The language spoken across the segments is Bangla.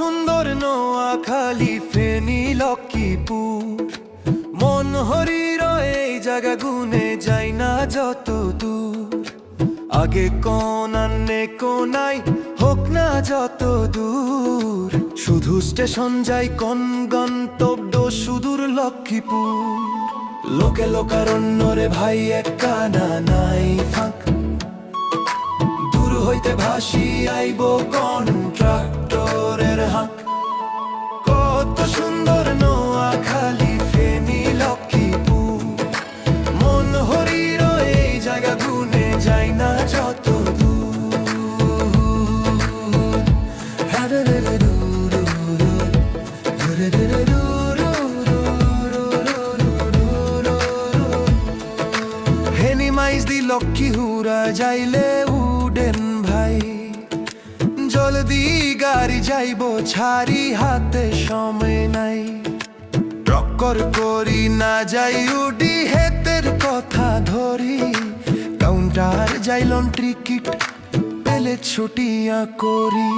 সুন্দর নোয়াখালী ফেনি, লক্ষ্মীপুর। মন হরির এই জাগা গুনে যাই না যত দূর। আগে কোনান্নে কোনাই হোক না যত দূর। শুধু স্টেশন যাই কোন গন্তব্য, সুদূর লক্ষ্মীপুর। লোকে লোকারণ্য রে ভাই, এক কানা নাই ফাঁক। দূর হইতে ভাসি আইব কন্ট্রাক্ট সুন্দর নোয়া খালি ফেনি লক্ষ্মীপুর মন হরির এই জায়গা গুনে যাই না যত লক্ষ্মী হুরা যাইলে গাড়ি যাইব, ছাড়ি হাতে সময় নাই। টক্কর করি না যাই, উডি হেতের কথা ধরি। কাউন্টার যাইলন টিকিট পেলে ছুটিয়া করি।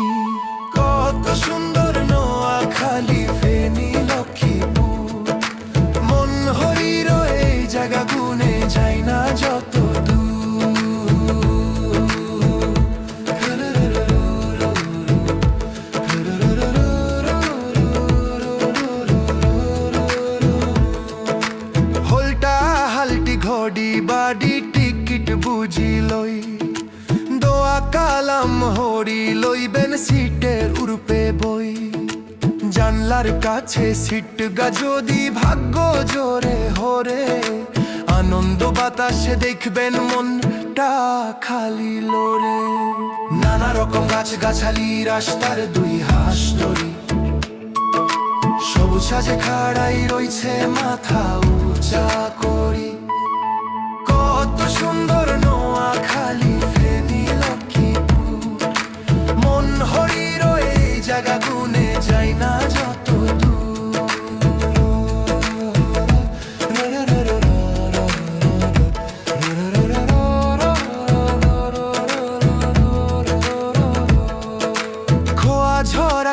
কত সুন্দর নোয়া খালি ফেনি, লক্ষ্মীপুর। মন হরির এই জায়গা গুনে যাই না যত টিকিট বুঝি লই দোয়া কালাম হরি লইবেন সিটের উরপে বই। জানলার কাছে সিট যদি ভাগ্য জোরে হরে, আনন্দ বাতাসে দেখবেন মনটা খালি লোরে নানা রকম গাছ গাছালি রাস্তার দুই হাস ধরি সবুজ সাজে খাড়াই রইছে মাথা উঁচা করি। কত সুন্দর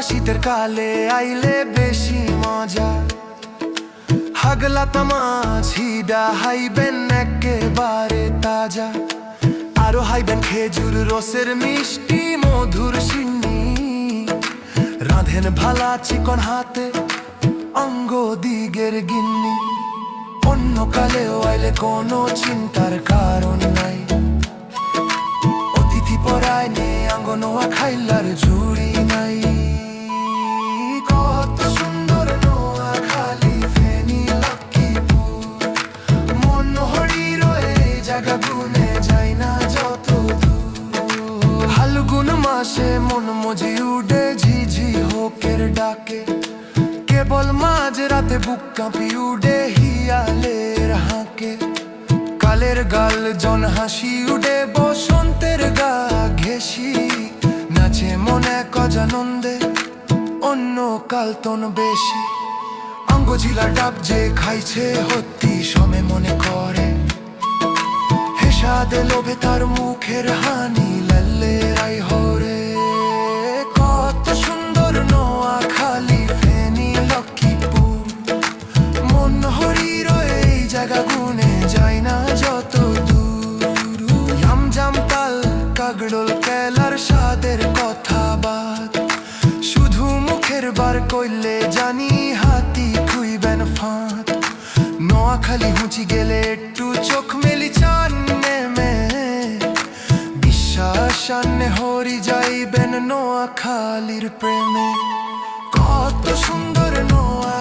শীতের কালে আইলে বেশি মজা। হাগলা হিডা হাইবেন একেবারে তাজা। আরও হাইবেন খেজুর রসের মিষ্টি, মধুর সিন্নি। রাঁধেন ভালা চিকন হাতে অঙ্গ দিগের গিন্নি। অন্য কালেও আইলে কোনো চিন্তার কারণ মাসে মন মজি উডে ঝিঝি হোকের ডাকে। কেবল মাঝ রাতে বুক কাঁপি উডে হিয়ালের হাঁকে। কালের গাল জন হাসি উডে বসন্তের গা ঘেসি নাচে মনে কজানন্দে অন্য কালতন বেশি। অঙ্গজিলা ডাব যে খাইছে হত্তি সমে মনে করে। হেসাদে লোভে তার মুখের হানি, লাল্লে রাই হরে। কত সুন্দর নোয়া খালি ফেনি লক্ষ্মীপুর। মন হরির এই জায়গা গুনে যায় না যত দূর। জাম তাল, কাগড়ল কেলার সাদের কথা বাদ। শুধু মুখের বার কইলে জানি হাতি খুইবেন ফাঁদ। নোয়াখালী হুঁচি গেলে একটু চোখ মেলি আন্নে হরি যাইবেন নোয়াখালীর প্রেমে। কত সুন্দর নোয়া